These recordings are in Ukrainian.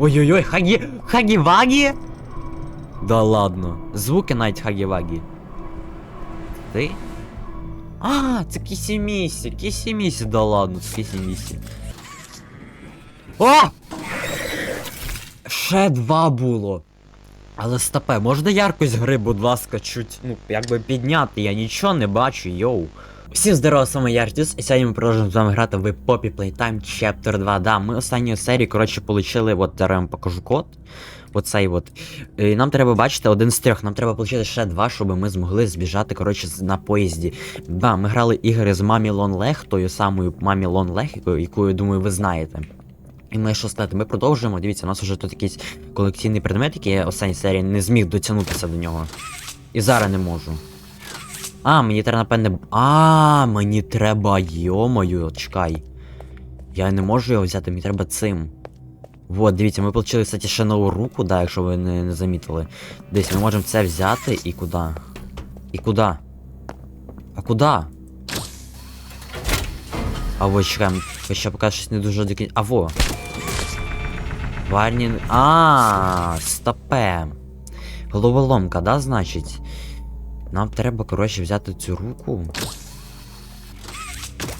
Ой-ой-ой, хагі. Хагі-вагі? Да ладно. Звуки навіть хагі-вагі. Ти? А, це кісімісі, кісімісі, да ладно, це кісімісі. О! Ще два було. Але стопе, можна яркость гри, будь ласка, чуть, ну, якби підняти, я нічого не бачу, йоу. Всім здорово, саме я Артюс, і сьогодні ми продовжуємо з вами грати в Poppy Playtime Chapter 2. Да, ми останньої серії, коротше, получили, от зараз вам покажу код. Оцей от. І нам треба бачити один з трьох. Нам треба отримати ще два, щоб ми змогли збіжати, коротше, з- на поїзді. Да, ми грали ігри з Мамі Лон Лег, тою самою Мамі Лон Лег, яку, я думаю, ви знаєте. І ми що сказати, ми продовжуємо. Дивіться, у нас вже тут якийсь колекційний предмет, який я останній серії не зміг дотягнутися до нього. І зараз не можу. А, мені треба, напевне. А, мені треба, йомою, чекай. Я не можу його взяти, мені треба цим. Вот, дивіться, ми отримали, кстати, ще нову руку, да, якщо ви не, не замітили. Десь ми можемо це взяти і куди? І куди? А куди? А вот чекаємо, ще поки щось не дуже до кін- А во. Варні. А, стопе. Головоломка, да, значить? Нам треба, коротше, взяти цю руку.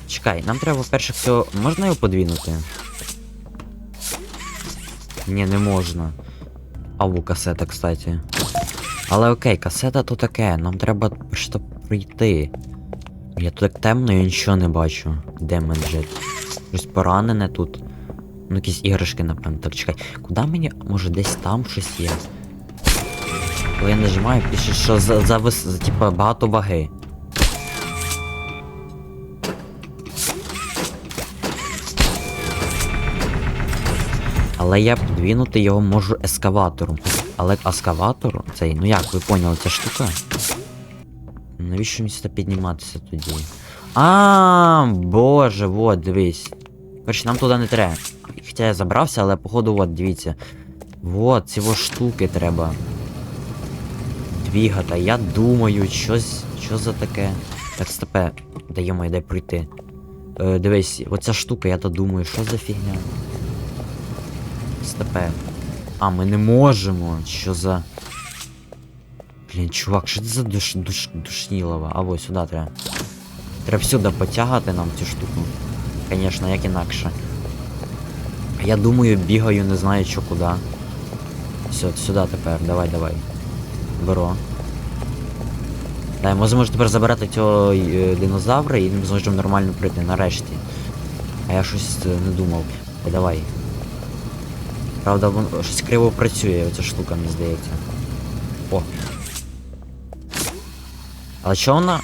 Чекай, нам треба, перше все. Можна його подвинути? Ні, не можна. Аву касета, кстати. Але окей, касета то таке, нам треба просто пройти. Я тут так темно, я нічого не бачу. Де менеджет? Щось поранене тут. Ну, якісь іграшки, напевно. Так, чекай, куди мені. Може десь там щось є? Коли я нажимаю, пише, що за, за, вис- за типа багато ваги. Але я подвинути його можу ескаватором. Але ескаватор цей, ну як, ви поняли, ця штука? Навіщо мені сюди підніматися тоді? А, боже, вот, дивись. Короче, нам туди не треба. Хоча я забрався, але походу, от, дивіться. Вот, ці штуки треба. Двігата. Я думаю, щось. Що за таке? Так, стопе. Даємо, дай пройти. Е, дивись, оця штука, я то думаю, що за фігня? Стопе. А, ми не можемо. Що за. Блін, чувак, що це за душ, душ, душнілова? А ось сюди треба. Треба сюди потягати нам цю штуку. Звісно, як інакше. Я думаю, бігаю, не знаю що куди. Все, сюди тепер, давай, давай. Беро. Дай, ми зможемо тепер забирати цього е, динозавра і ми зможемо нормально прийти нарешті. А я щось е, не думав. Давай. Правда, воно щось криво працює, оця штука, мені здається. О. Але що вона?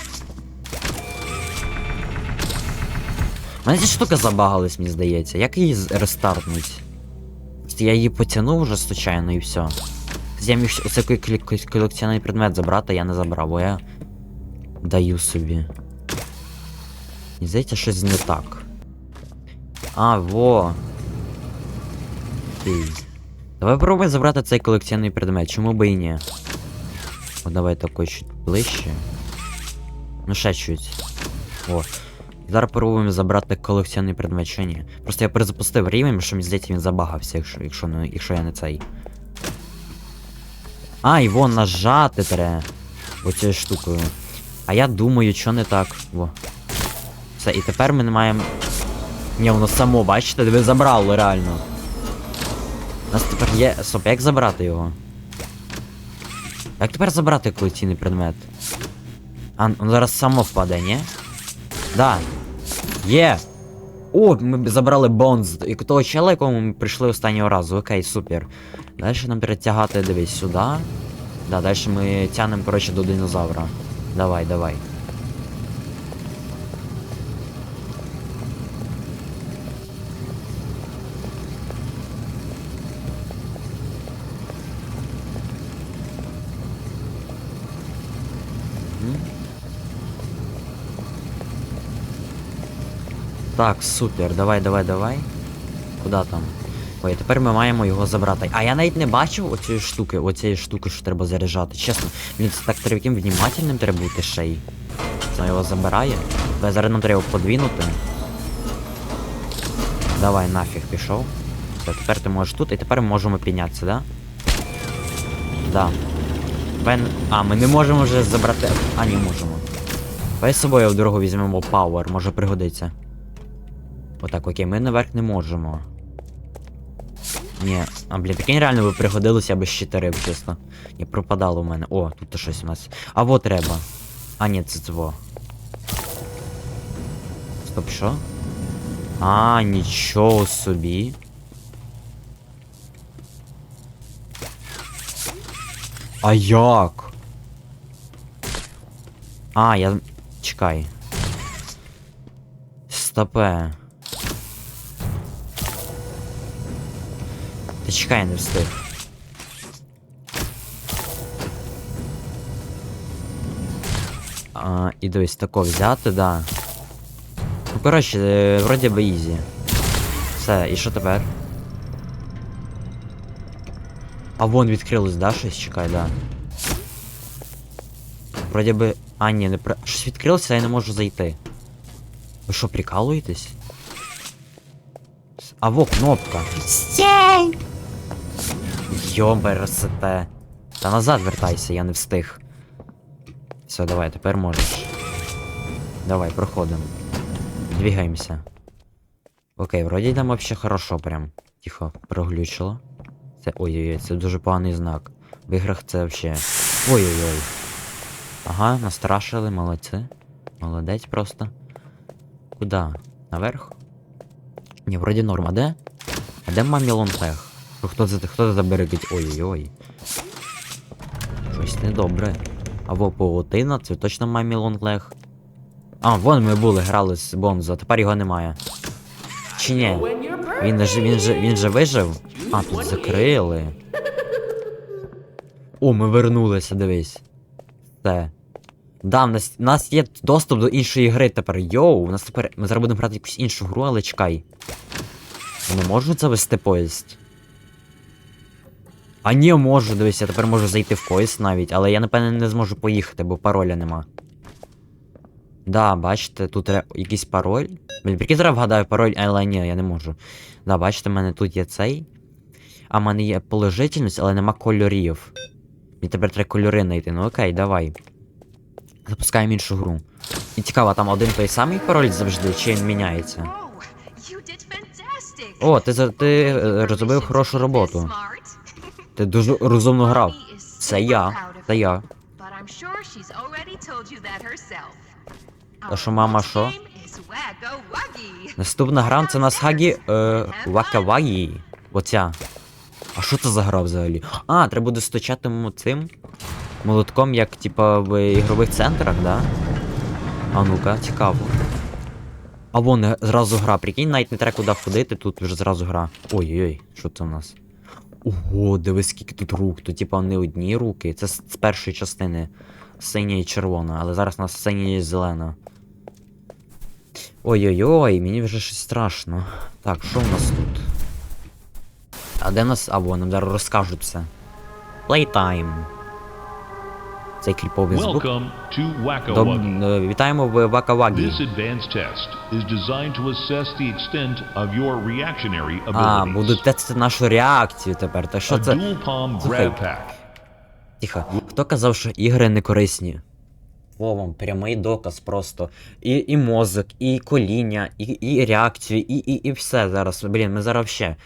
У мене ця штука забагалась, мені здається. Як її рестартнуть? Я її потягнув вже случайно і все. Я міг оцей кол- кол- колекціонний предмет забрати, я не забрав, бо я даю собі. Мені здається, щось не так. А, во. Окей. Давай пробуємо забрати цей колекційний предмет, чому би і ні? О, давай такой чуть ближче. Ну ще чуть. О. Зараз пробуємо забрати колекційний предмет, чи ні. Просто я перезапустив рівень, що мені здається він забагався, якщо, якщо, не, якщо я не цей. А, його нажати треба. Оцією штукою. А я думаю, що не так. Во. Все, і тепер ми не маємо. Ні, воно само, бачите, ви забрало реально. У нас тепер є. Стоп, як забрати його? Як тепер забрати колекційний предмет? А, воно зараз само впаде, ні? Да. Є! О, ми забрали бонз. І того чела, якому ми прийшли останнього разу. Окей, супер. Далі нам перетягати, дивись, сюди. Да, далі ми тянемо, коротше, до динозавра. Давай, давай. Так, супер, давай, давай, давай. Куда там? Ой, тепер ми маємо його забрати. А я навіть не бачив оцієї штуки, оцієї штуки, що треба заряджати. Чесно, блін, це так треба яким внімательним треба бути ще й. Це його забирає. Давай зараз нам треба подвинути. Давай нафіг пішов. Все, тепер ти можеш тут, і тепер ми можемо піднятися, да? Да. Бен... А, ми не можемо вже забрати. А, ні, можемо. Давай з собою в дорогу візьмемо Power, може пригодиться. Отак, окей, ми наверх не можемо. Ні, а блін, таке реально би пригодилося, би щитарив, чесно. Ні, пропадало в мене. О, тут то щось у нас. А вот треба. А, ні, це цво. Стоп, що? А, нічого собі. А як? А, я. Чекай. Стопе. Та чекай, я не встиг. А, і дивись, тако взяти, да. Ну, коротше, е, вроді би ізі. Все, і що тепер? А вон відкрилось, да, щось? Чекай, да. Вроді би. А, ні, не при... Щось відкрилося, я не можу зайти. Ви що, прикалуєтесь? А во кнопка. Стій! Йоберсете. Та назад вертайся, я не встиг. Все, давай, тепер можеш. Давай, проходимо. Двигаемся. Окей, вроді там вообще хорошо прям. Тихо, проглючило. Це. Ой-ой-ой, це дуже поганий знак. В іграх це вообще. Ой-ой-ой. Ага, настрашили, молодці. Молодець просто. Куда? Наверх? Ні, вроді норм, а де? А де мамі лонтех? Хто це хто це заберегить? Ой-ой-ой. Щось недобре. Або паутина, це точно мамі лонглег. А, вон ми були, грали з Бомзо, а тепер його немає. Чи ні? Він же він же він же вижив? А, тут закрили. О, ми вернулися, дивись. Все. Да, в нас, в нас є доступ до іншої гри тепер. Йоу, у нас тепер. Ми зараз будемо грати якусь іншу гру, але чекай. Не можу завести поїзд. А ні, можу, дивись, я тепер можу зайти в поїзд навіть, але я напевне не зможу поїхати, бо пароля нема. Да, бачите, тут якийсь пароль. Блін, прикинь, зараз вгадаю пароль, але ні, я не можу. Да, бачите, в мене тут є цей. А в мене є положительність, але нема кольорів. Мені тепер треба кольори знайти. Ну окей, давай. Запускаємо іншу гру. І цікаво, там один той самий пароль завжди, чи він міняється? Oh. О, ти, ти е, розробив хорошу роботу. Ти дуже розумно грав. Це я. Це я. А що, мама, що? Наступна гра це нас Хагі е, Вакавагі. Оця. А що це за гра взагалі? А, треба буде стучати цим молотком, як типа в ігрових центрах, да? А ну-ка, цікаво. А вон е, зразу гра, прикинь, навіть не треба куди ходити, тут вже зразу гра. Ой-ой, що це у нас? Ого, дивись, скільки тут рук. Тут, типа, не одні руки. Це з, першої частини синя і червона, але зараз у нас синя і зелена. Ой-ой-ой, мені вже щось страшно. Так, що в нас тут? А де нас. А, вон, нам зараз розкажуть все. Playtime. Цей кліповий звук. Welcome Доб... Вітаємо в Вакавагі. This advanced test is designed to assess the extent of your reactionary А, будуть тестити нашу реакцію тепер. Та що це? dual palm Слухай. Тихо. Хто казав, що ігри не корисні? О, вам прямий доказ просто. І, і мозок, і коління, і, і реакцію, і, і, і все зараз. Блін, ми зараз ще.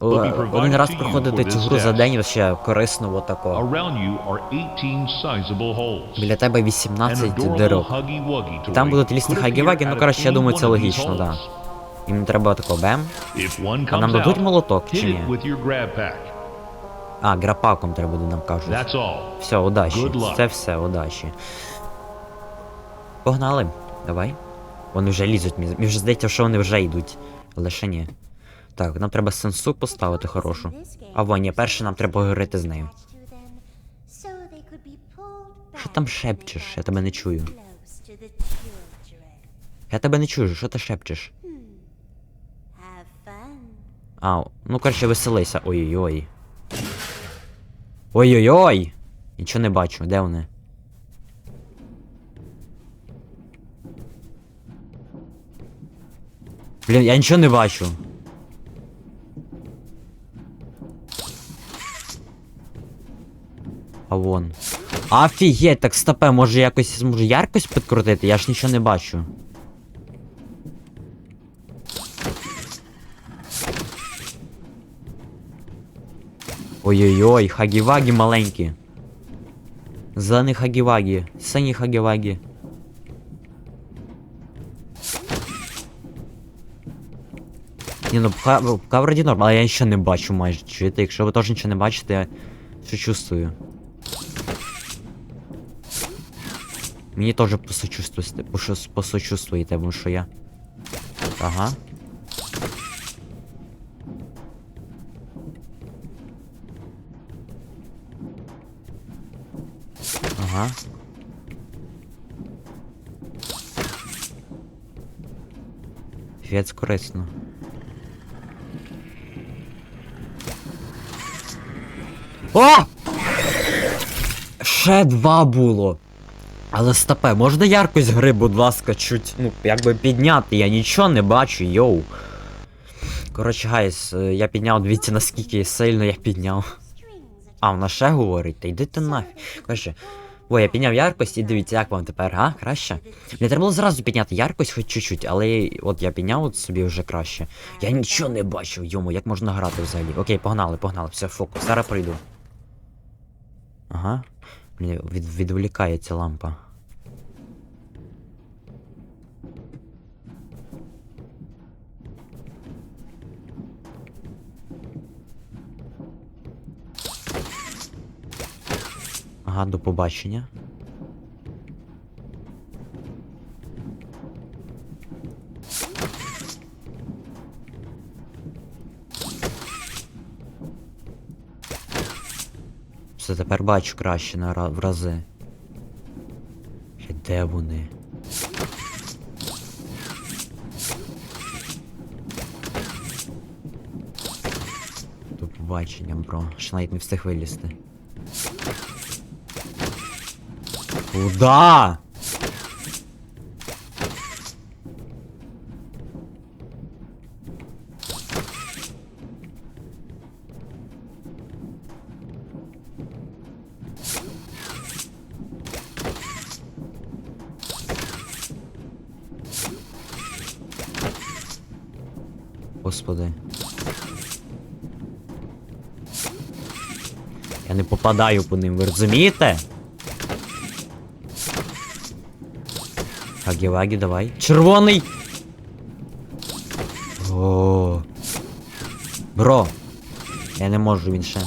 Один раз проходити цю гру за день ще корисно отако. Around you are 18 sizable holes. Біля тебе 18 adorable дирок. Huggy Там будуть лісні хагі-вагі, ну коротше, я думаю, це логічно, да. Їм треба тако бем. А нам дадуть молоток чи ні? А, грапаком треба буде нам кажуть. Все, удачі. Це все, удачі. Погнали. Давай. Вони вже лізуть, мені мені вже здається, що вони вже йдуть. Але ще ні. Так, нам треба сенсу поставити хорошу. А вон, ні, перше нам треба поговорити з нею. Що там шепчеш? Я тебе не чую. Я тебе не чую, що ти шепчеш? А, ну коротше, веселися. Ой-ой-ой. Ой-ой-ой! Нічого не бачу, де вони? Блін, я нічого не бачу. А вон. Офігеть, так стопе, може якось зможу яркость підкрутити? Я ж нічого не бачу. Ой-ой-ой, хагівагі маленькі. Зелені хагівагі, сині хагівагі. Ні, ну пока, вроді норм, але я ще не бачу майже. Чуєте, якщо ви теж нічого не бачите, я що чувствую. Мені теж посочувствуєте, пошо- посочувствуєте, тому що я. Ага. Ага. Фіець корисно. О! Ще два було. Але стопе, можна яркость гри, будь ласка, чуть, ну, якби підняти, я нічого не бачу, йоу. Коротше, гайс, е, я підняв, дивіться, наскільки сильно я підняв. А, вона ще говорить, та йди ти нафіг. Коротше, ой, я підняв яркость і дивіться, як вам тепер, а? Краще? Мені треба було зразу підняти яркость хоч чуть-чуть, але от я підняв от собі вже краще. Я нічого не бачив, йому, як можна грати взагалі. Окей, погнали, погнали, все, фокус, зараз прийду. Ага. Мені від, відволікається лампа. Ага, до побачення. Тепер бачу краще на в рази. Де вони? До побачення, бро. Ще навіть не встиг вилізти. Куда? Попадаю по ним, ви розумієте? Хагі-вагі, давай. Червоний! О. Бро. Я не можу, він ще.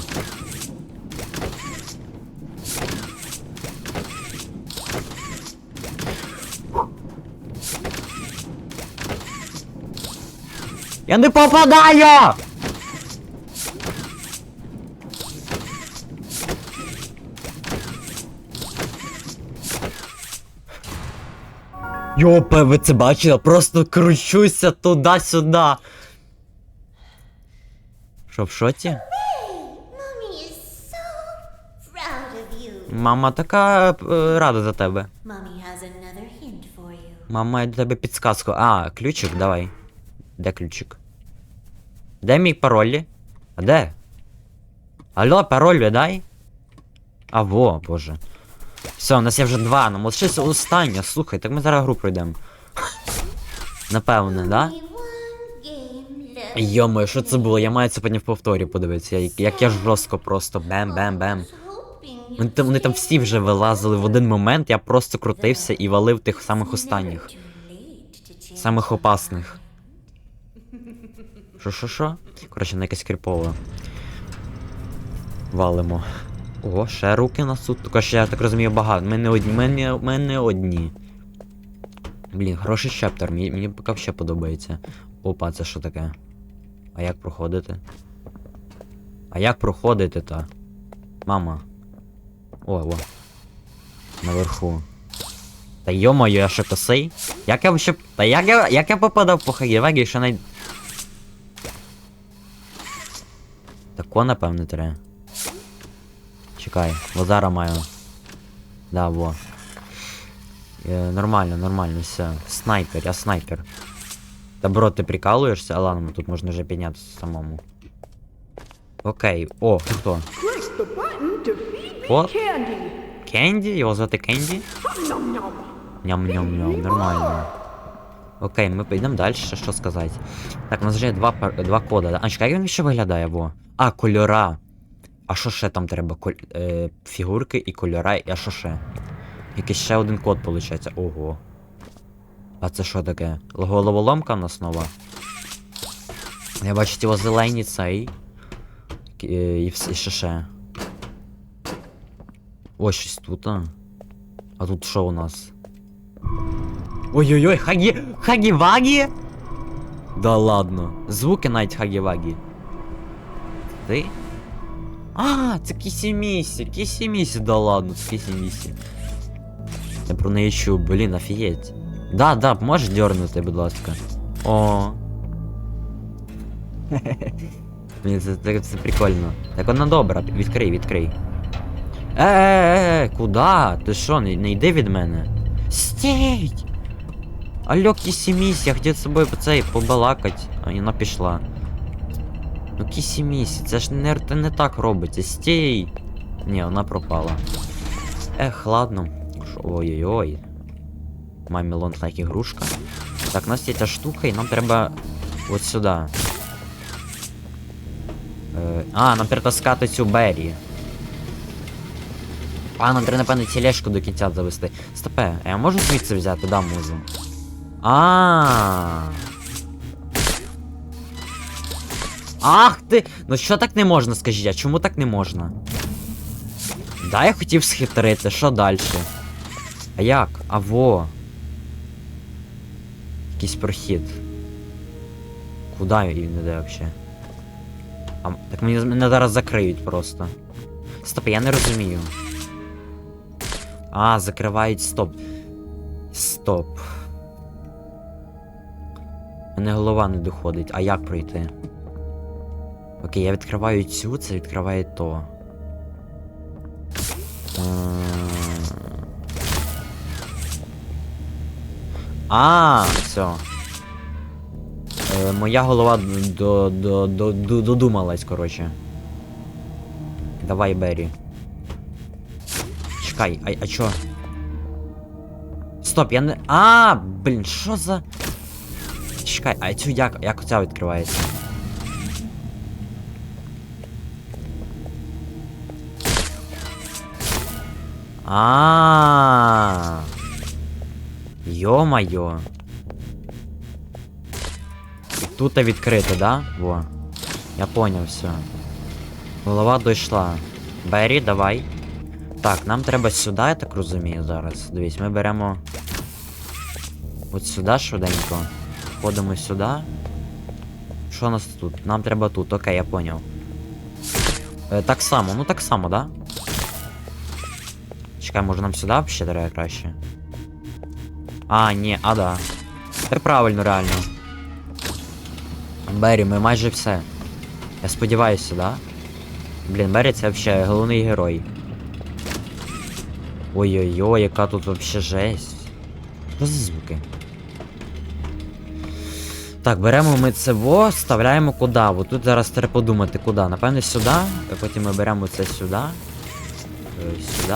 Я не попадаю! Йопе, ви це бачили? Просто кручуся туди-сюди. Що, в you. Мама така е, рада за тебе. Мама має для тебе підсказку. А, ключик, давай. Де ключик? Де мій пароль? А де? Алло, пароль дай. А во, боже. Все, у нас є вже два, нам лишиться останнє, слухай, так ми зараз гру пройдемо. Напевне, да? Йомо, що це було? Я маю це потім в повторі подивитися, як, як я жорстко просто бем-бем-бем. Вони вони там всі вже вилазили в один момент, я просто крутився і валив тих самих останніх. Самих опасних. Що, що, що? Коротше, на якесь кріпове. Валимо. О, ще руки на суд. Тільки ще, я так розумію, багато. Ми не одні. Ми не, ми не одні. Блін, хороший чаптер, мені, мені поки ще подобається. Опа, це що таке? А як проходити? А як проходити та? Мама. О, о. Наверху. Та йо-моє, я ще косий? Як я вообще. Та як я. Як я попадав по Хагівегі, що най. Тако, напевне, треба. Чекай, Лазара маю. Да, во. Е, нормально, нормально, все. Снайпер, я снайпер. Та бро, ти прикалуєшся? А ладно, тут можна вже піднятися самому. Окей. О, ти хто? the button to feed me What? candy. Кенді? Його звати Кенді? Nom nom. Ням-ням-ням, нормально. Окей, ми підемо далі, що сказати. Так, у нас вже є два, пар- два кода. да? А чекай, як він ще виглядає, во? А, кольора. А що ще там треба? Коль... Е, фігурки і кольора, а що ще? Якийсь ще один код, виходить. Ого. А це що таке? Головоломка нас нова? Я бачу його зелені цей. Е, І, вс- і ще ще. Ось щось тут, а. А тут що у нас? Ой-ой-ой, хагі... Хагі-вагі? Да ладно. Звуки навіть хагі-вагі. Ти? А, це Кісімісі, Кісімісі, да ладно, це Кісімісі. Я про неї чув, блін, офігеть. Да, да, можеш дернути, будь ласка. О. Блін, це, це, це прикольно. Так вона добра, відкрий, відкрий. Е-е-е, куда? Ти що, не, не йди від мене? Стій! Алло, кісімісь, я хотів з собою по цей побалакать, а вона пішла. Ну кісімісі, це ж не, не так робиться. Стій! Ні, вона пропала. Ех, ладно. Ой-ой-ой. Мамі так ігрушка. Так, у нас є ця штука, і нам треба от сюди. Е, а, нам перетаскати цю Беррі. А, нам треба, напевно, тележку до кінця завести. Стопе, а я можу звідси взяти? Да, можу. А. Ах ти! Ну що так не можна, скажіть, а чому так не можна? Да, я хотів схитрити, що далі? А як? А во. Якийсь прохід. Куда він іде вообще? А, так мені мене зараз закриють просто. Стоп, я не розумію. А, закривають стоп. Стоп. Мене голова не доходить. А як пройти? Окей, я відкриваю цю, це відкриває то. А, все. Е, моя голова до, додумалась, коротше. Давай, Беррі. Чекай, а, а чо? Стоп, я не. А, блін, що за. Чекай, а цю як, як ця відкривається? А. Йо-майо. І Тут відкрито, да? Во. Я поняв все. Голова дійшла. Беррі, давай. Так, нам треба сюди, я так розумію, зараз. Дивись, ми беремо. От сюди швиденько. Ходимо сюди. Що у нас тут? Нам треба тут, окей, я поняв. Е, так само, ну так само, да? Чекай, може нам сюди треба краще. А, ні, а да. Це правильно, реально. Беррі, ми майже все. Я сподіваюся, да? Блін, Беррі це взагалі головний герой. Ой-ой-ой, яка тут вообще жесть. Що за звуки? Так, беремо ми це во, вставляємо куди. От тут зараз треба подумати, куди. Напевне, сюди. Потім ми беремо це сюди. Е, Сюди.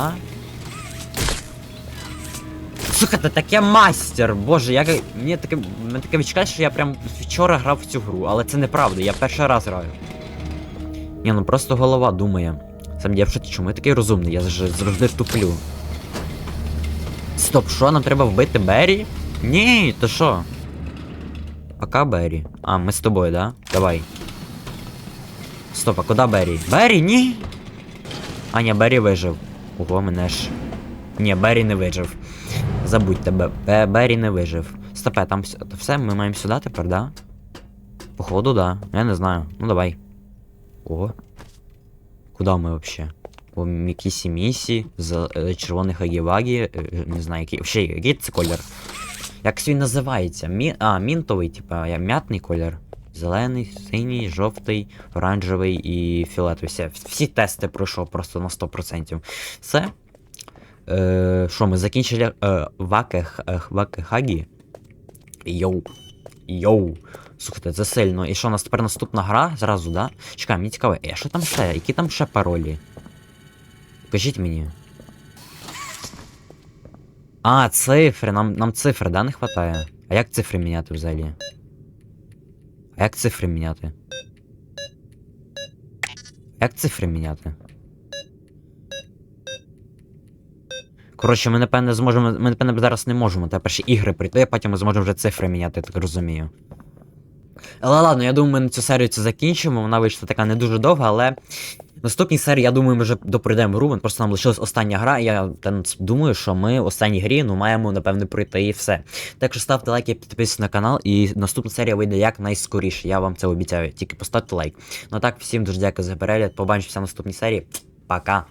Сука, ти таке мастер! Боже, я мені таке. Мене таке відчуття, що я прям вчора грав в цю гру, але це неправда, я перший раз граю. Ні, ну просто голова думає. Сам я чому я такий розумний, я ж завжди туплю. Стоп, що, нам треба вбити Беррі? Ні, то що? Пока Беррі. А, ми з тобою, да? Давай. Стоп, а куди Беррі? Беррі, ні! А, ні, Беррі вижив. Ого, мене ж. Ні, Беррі не вижив. Забудьте, Бе- Бе- Беррі не вижив. Стопе, там вс- все, ми маємо сюди тепер, да? Походу, да. Я не знаю. Ну давай. Ого. Куда ми вообще? Мікісі Місі, з е, червоних Агівагі, е, не знаю, який. Ще який це колір? Як він називається? Мі... А, мінтовий, типа, я м'ятний колір. Зелений, синій, жовтий, оранжевий і фіолетовий. Все, всі тести пройшов просто на 100%. Все. Е, Що, ми закінчили е, Ваке, е? Йоу. Йоу. Слухайте, це сильно. І що, у нас тепер наступна гра зразу, да? Чекай, мені цікаво, а що там ще? Які там ще паролі? Кажіть мені. А, цифри, нам, нам цифри, да, не хватає? А як цифри міняти взагалі? А як цифри міняти? Як цифри міняти? Коротше, ми напевне зможемо. Ми напевне зараз не можемо. Та перші ігри прийти, а потім ми зможемо вже цифри міняти, так розумію. Але ладно, я думаю, ми на цю серію це закінчимо. Вона вийшла така не дуже довга, але. Наступній серії, я думаю, ми вже допройдемо гру, просто нам лишилась остання гра, і я та, думаю, що ми в останній грі ну, маємо, напевне, пройти і все. Так що ставте лайки, підписуйтесь на канал, і наступна серія вийде якнайскоріше, я вам це обіцяю. Тільки поставте лайк. Ну а так, всім дуже дякую за перегляд. Побачимося в наступній серії. Пока.